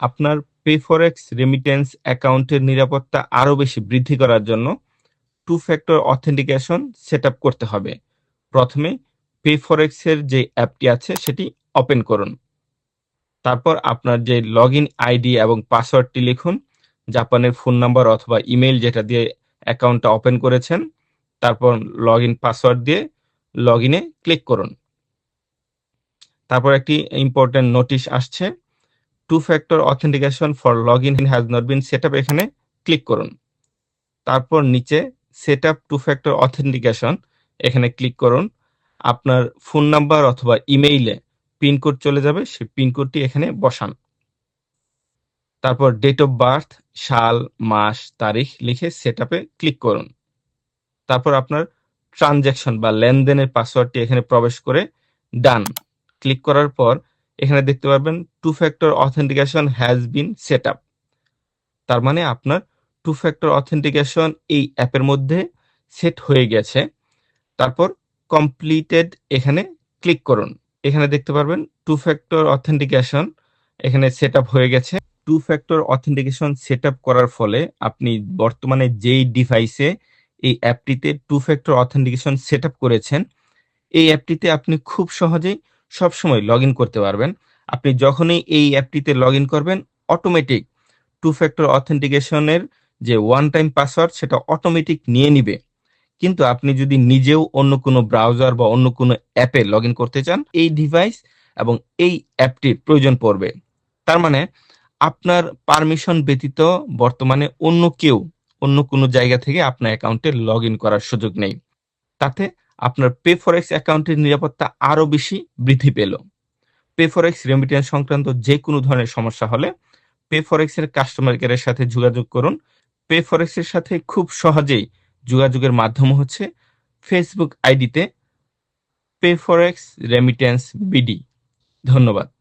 আপনার পেফরেক্স রেমিটেন্স অ্যাকাউন্টের নিরাপত্তা আরও বেশি বৃদ্ধি করার জন্য টু ফ্যাক্টর অথেন্টিকেশন সেট করতে হবে। প্রথমে পেফরেক্সের যে অ্যাপটি আছে সেটি ওপেন করুন। তারপর আপনার যে লগ ইন আইডি এবং পাসওয়ার্ডটি লিখুন, জাপানের ফোন নাম্বার অথবা ইমেল যেটা দিয়ে অ্যাকাউন্টটা ওপেন করেছেন, তারপর লগ ইন পাসওয়ার্ড দিয়ে লগ ইনে ক্লিক করুন। তারপর একটি ইম্পর্টেন্ট নোটিশ আসছে two factor authentication for log in has not been set up এখানে ক্লিক করুন। তারপর নিচে set up two factor authentication এখানে ক্লিক করুন। আপনার ফোন নাম্বার অথবা ইমেইলে পিনকোড চলে যাবে, সেই পিনকোডটি এখানে বসান। তারপর ডেট অফ বার্থ সাল, মাস, তারিখ লিখে সেট আপে ক্লিক করুন। তারপর আপনার ট্রানজ্যাকশন বা লেনদেনের পাসওয়ার্ডটি এখানে প্রবেশ করে ডান। ক্লিক করার পর এখানে দেখতে পারবেন two factor authentication has been set up তার মানে আপনার টু ফ্যাক্টর অথেন্টিকেশন এই অ্যাপের মধ্যে সেট হয়ে গেছে। তারপর কমপ্লিটেড এখানে ক্লিক করুন। এখানে দেখতে পারবেন টু ফ্যাক্টর অথেন্টিকেশন এখানে সেট হয়ে গেছে। টু ফ্যাক্টর অথেন্টিকেশন সেট করার ফলে আপনি বর্তমানে যেই ডিভাইসে এই অ্যাপটিতে টু ফ্যাক্টর অথেন্টিকেশন সেট করেছেন, এই অ্যাপটিতে আপনি খুব সহজেই সবসময় লগ ইন করতে পারবেন। আপনি যখনই এই অ্যাপটিতে লগ ইন করবেন অটোমেটিক টু ফ্যাক্টর অথেন্টিকেশনের যে ওয়ান টাইম পাসওয়ার্ড সেটা অটোমেটিক নিয়ে নিবে। কিন্তু আপনি যদি নিজেও অন্য কোনো ব্রাউজার বা অন্য কোনো অ্যাপে লগ ইন করতে চান, এই ডিভাইস এবং এই অ্যাপটির প্রয়োজন পড়বে। তার মানে আপনার পারমিশন ব্যতীত বর্তমানে অন্য কেউ অন্য কোনো জায়গা থেকে আপনার অ্যাকাউন্টে লগ ইন করার সুযোগ নেই। তাতে আপনার পে ফরেক্স অ্যাকাউন্টের নিরাপত্তা আরও বেশি বৃদ্ধি পেল। পে ফরেক্স রেমিটেন্স সংক্রান্ত যে কোনো ধরনের সমস্যা হলে পে ফরেক্সের কাস্টমার কেয়ারের সাথে যোগাযোগ করুন। পে ফরেক্সের সাথে খুব সহজেই যোগাযোগের মাধ্যম হচ্ছে ফেসবুক আইডিতে পে ফরেক্স রেমিটেন্স বিডি ধন্যবাদ।